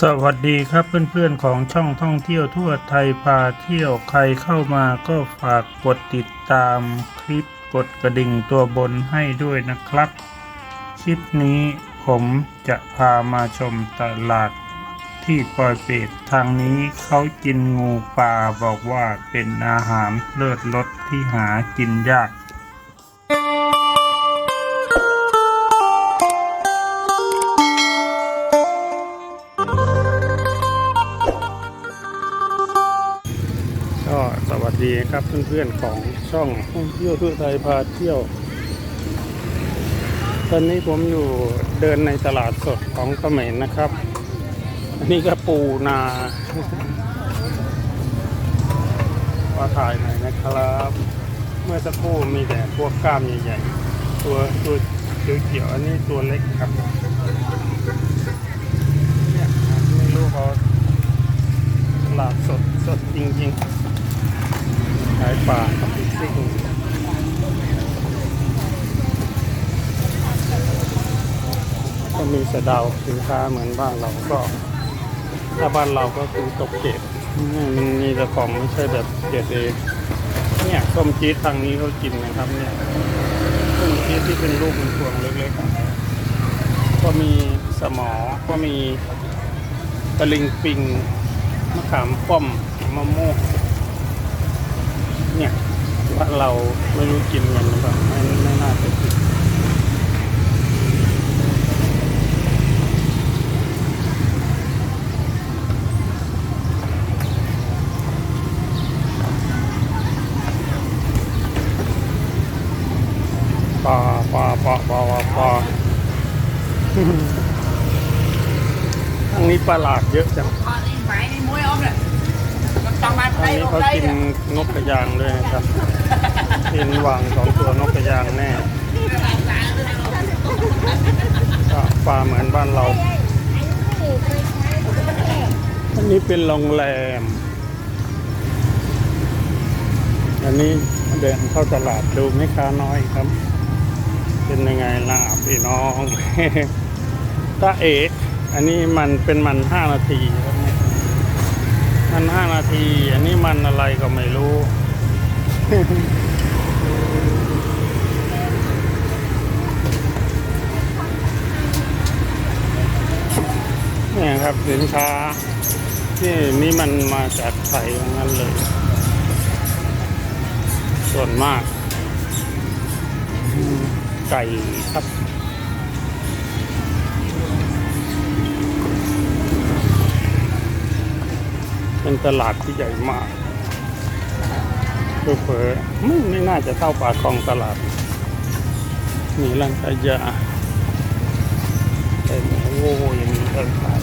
สวัสดีครับเพื่อนๆของช่องท่องเที่ยวทั่วไทยพาเที่ยวใครเข้ามาก็ฝากกดติดตามคลิปกดกระดิ่งตัวบนให้ด้วยนะครับ คลิปนี้ผมจะพามาชมตลาดที่ปอยเปตทางนี้เขากินงูปลาบอกว่าเป็นอาหารเลิศรสที่หากินยาก ครับเพื่อนๆของช่องท่องเที่ยวทั่วไทยพาเที่ยว ตอนนี้ผมอยู่เดินในตลาดสดของเขมรนะครับ อันนี้ก็ปูนาว่าถ่ายหน่อยนะครับ เมื่อสักครู่มีแต่พวกกล้ามใหญ่ๆ ตัวตัวเขียวๆอันนี้ตัวเล็กครับเนี่ยไม่รู้เขาตลาดสดสดจริงๆายปลาซิ่งก็มีสะดาวสินค้าเหมือนบ้านเราก็ถ้าบ้านเราก็คือตกเกตมันมีแต่ของไม่ใช่แบบเกตเองเนี่ยส้มจี๊ดทางนี้เขากินนะครับเนี่ยส้มจี๊ดที่เป็นลูกเป็นพวงเล็กๆก็มีสมอ ก็มีตะลิงปิงมะขามป้อมมะม่วง เนี่ยว่าเราไม่รู้กินกันหรือเปล่าไม่ไม่น่าจะกินปลาปลาปลาปลาปลาปลาทางนี้ปลาหลาดเยอะจัง phải đi muối ốm rồi trong mặt ทางนี้เขากินนกกระยางด้วยนะครับ กินวางสองตัวนกกระยางแน่ปลาเหมือนบ้านเรา อันนี้เป็นโรงแรม อันนี้เดินเข้าตลาดดูแม่ค้าน้อยครับ เป็นยังไงล่ะพี่น้องตาเอกอันนี้มันเป็นมันห้านาทีครับ อันห้านาที อันนี้มันอะไรก็ไม่รู้ เนี่ยครับสินค้า ที่นี่มันมาจากไทยทั้งนั้นเลย ส่วนมาก ไก่ครับ เป็นตลาดที่ใหญ่มากเผลอไม่ไม่น่าจะเท่าปากคลองตลาดมีร้านขายยาแต่โอ้ยังมีเดินขาย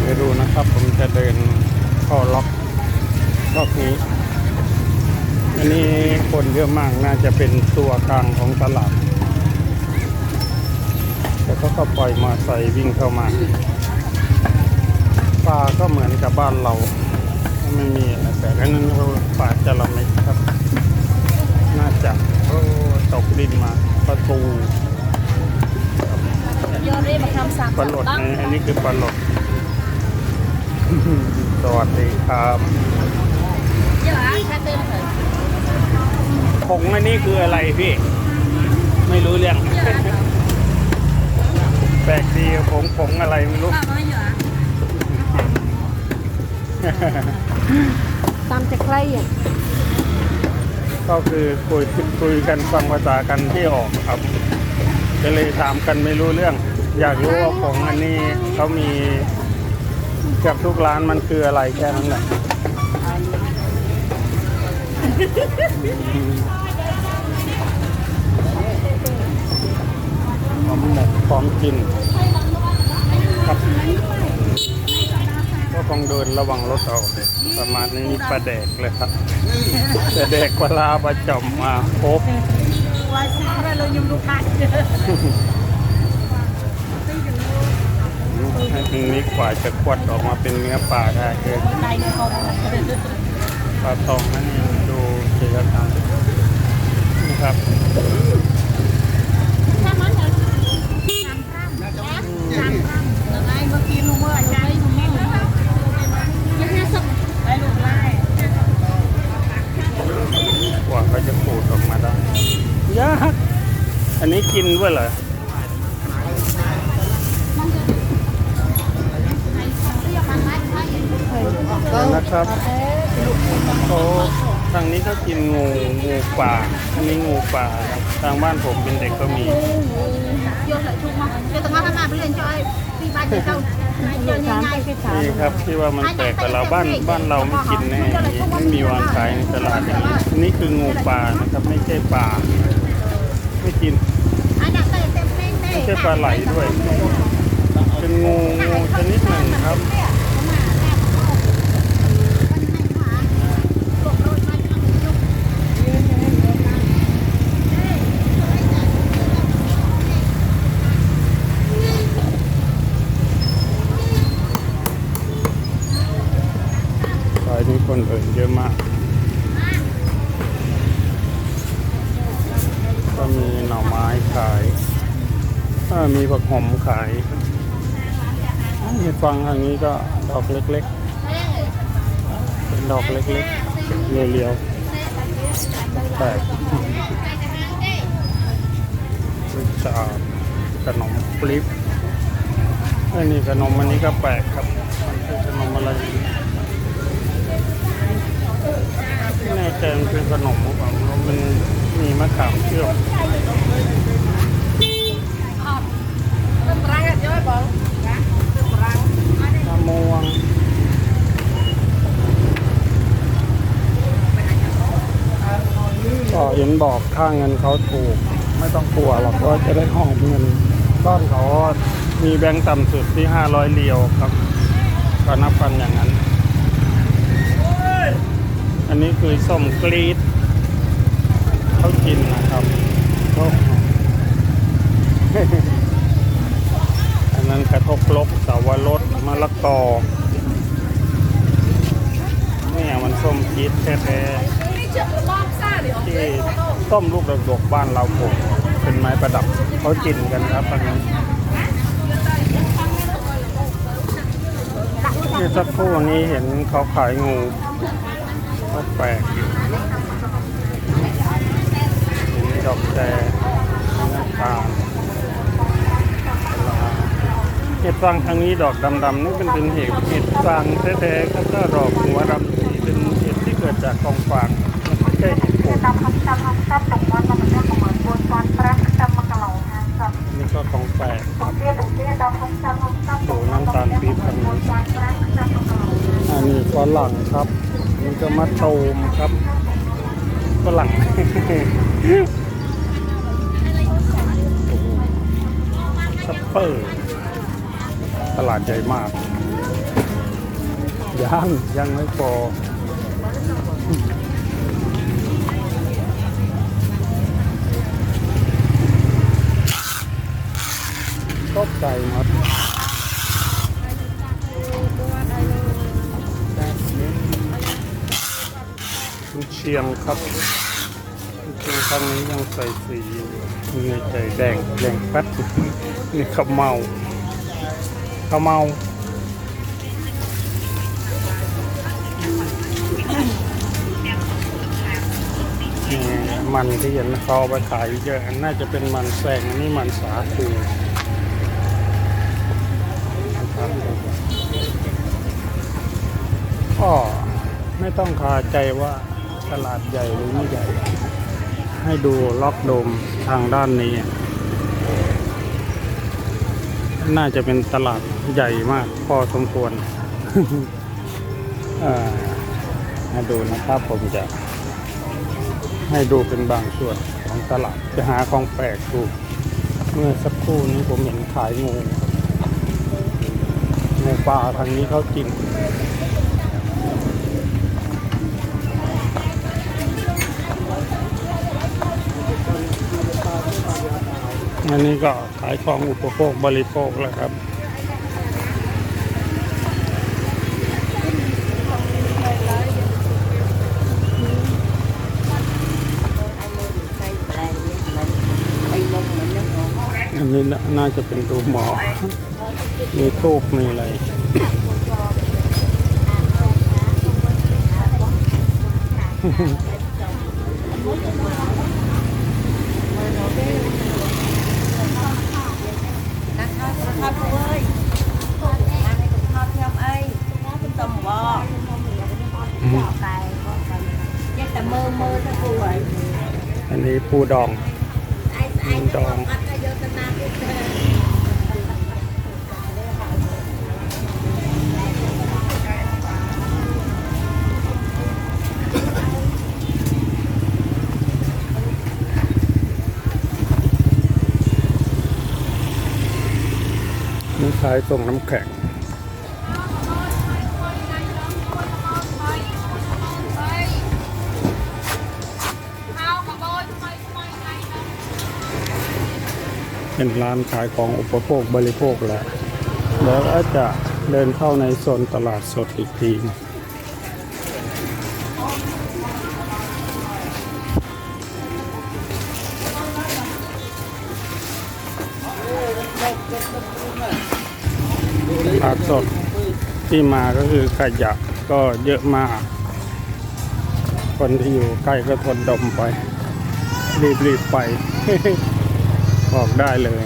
ไปดูนะครับ ผมจะเดินข้าล็อกล็อกนี้ อันนี้คนเยอะมากน่าจะเป็นตัวกลางของตลาด เขาก็ปล่อยมาใส่วิ่งเข้ามาปลาก็เหมือนกับบ้านเราไม่มีอะไรแต่อันนั้นเขาปลาจระเม็ดครับ น่าจะโอ้ตกดินมาประตู vô đi mà không sạc ปลาหลดนะอันนี้คือปลาหลดสวัสดีครับ với lại khai tên thử ผงอันนี้คืออะไรพี่ ไม่รู้เรื่อง với lại แปลกดี ผงผงอะไรไม่รู้ à bao nhiêu ạ tam chặt lây à ก็คือคุยคุยกันฟังภาษากันที่ออกครับก็เลยถามกันไม่รู้เรื่อง อยากรู้ว่าผงอันนี้เขามีเกือบทุกร้านมันคืออะไรแค่นั้นแหละหอมหมกพร้อมกิน ครับ ก็คงเดินระวังรถเอาประมาณนี้ประแดกเลยครับปลาแดกปลาประจ่มมาคบวายซ่าเรายืมลูกค้าเยอะนี้กว่าจะควดออกมาเป็นเนื้อปลาได้เลยปลาทองนั่นเองดูเจียรามนะครับสามร้อยสามรัอ ก็กินลุงว่าใจลุงแม่งยังไงสักไปลุงล่กว่าเขาจะขูดออกมาได้ยากอันนี้กินด้วยเหรอนะครับโอ้ทางนี้ก็กินงูงูป่าอันนี้งูป่าทางบ้านผมเป็นเด็กก็มีโยอไหลชุกมาเดี๋ยวต้องมาทำงานไปเรียนจอย ครับที่ว่ามันแปลกแต่เราบ้านบ้านเราไม่กินแน่อย่างนี้ไม่มีวางขายในตลาดอย่างนี้อันนี่คืองูป่านะครับไม่ใช่ป่าไม่กิน ai đặt tay tem men ไม่ใช่ปลาไหลด้วย เป็นงูงูชนิดหนึ่งครับ คนเดินเยอะมาก ก็มีหน่อไม้ขายก็มีผักหอมขายมีฟังทางนี้ก็ดอกเล็กๆ เป็นดอกเล็กๆเรียวๆแปลกวิชาขนมปลิบอันนี้ขนมอันนี้ก็แปลกครับ มันคือขนมอะไร แน่ใจมันเป็นขนมหรือเปล่าเรามันมีมะขามเชื่อมมะม่วงก็เห็นบอกค่าเงินเขาถูก ไม่ต้องกลัวหรอกว่าจะได้หอมเงินก้อนเขามีแบงค์ต่ำสุดที่ห้าร้อยเรียวครับ ก็นับกันอย่างนั้น อันนี้คือส้มกรีดเขากินนะครับโอ้อันนั้นกระทกลกสาวรสมะละกอเนี่ยมันส้มจี๊ดแท้ๆที่ต้มลูกดกๆบ้านเราปลูกเป็นไม้ประดับเขากินกันครับอันนี้ที่สักครู่นี้เห็นเขาขายงู ก็แปลกอยู่มีดอกแต่น่าตาเห็ดฟางทางนี้ดอกดำๆนี่เป็นเป็นเห็ดเห็ดฟางแท้ๆแล้วก็ดอกหัวดำสีเป็นเห็ดที่เกิดจากกองฟางนไม่ใช่เห็ดโคนนี่ก็ของแปลกโหน้ำตาลปี๊บทางนี้อันนี้ตอนหลังครับ นี่ก็มะตูมครับฝรั่งโอ้โหซัปเปอร์ตลาดใหญ่มากยังยังไม่พอตกใจหมด ชียงครับคุณเชียงครั้งนี้ยังใส่สีอยู่มีใจแดงแดงแป๊ดนี่ข้าวเมาข้าวเมานี่มันที่เห็นเขาเอาไปขายเยอะอันน่าจะเป็นมันแซงอันนี้มันสาคูนะครับก็ไม่ต้องคาใจว่า ตลาดใหญ่หรือไม่ใหญ่ ให้ดูล็อกโดมทางด้านนี้ น่าจะเป็นตลาดใหญ่มากพอสมควรมาดูนะครับผมจะ ให้ดูเป็นบางส่วนของตลาดจะหาของแปลกดูเมื่อสักครู่นี้ผมเห็นขายงูงูปลาทางนี้เขากิน อันนี้ก็ขายของอุปโภคบริโภคแล้วครับ อันนี้น่าจะเป็นตัวหมอ มีทูกมีอะไร ថតគូអើយបានឯកថតខ្ញុំអីខ្ញុំតំបកតែយកតែមើលមើលទៅគូហើយអានេះពូដងស្អែកស្អែកដងអត់ายส่งน้ำแข็ง เป็นร้านขายของอุปโภคบริโภคแหละแล้วก็จะเดินเข้าในโซนตลาดสดอีกที ตลาสดที่มาก็คือขยะก็เยอะมาก คนที่อยู่ใกล้ก็ทนดมไป รีบๆไป บอกได้เลย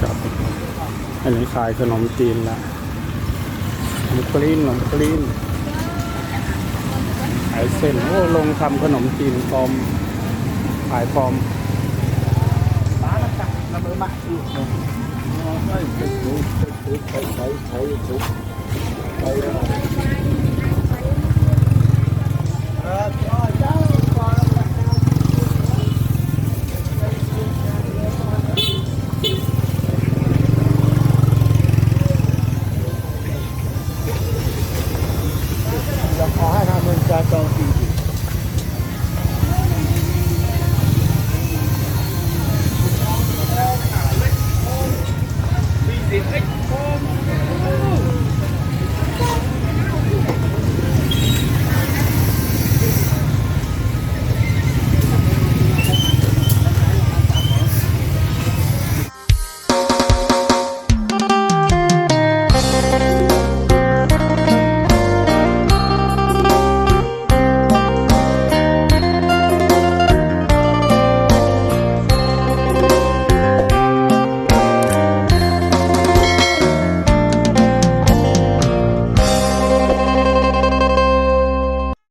ครับอันนี้ขายขนมจีนละขนมกลิ้นขนมกลิ้นขายเส้นโอ้ลงทำขนมจีนปลอมขายปลอม nó mới mãi được rồi thấy thấy thấy thấy thấy thấy thấy thấy thấy thấy Hãy subscribe cho kênh Ghiền Mì Gõ Để không bỏ lỡ những video hấp dẫn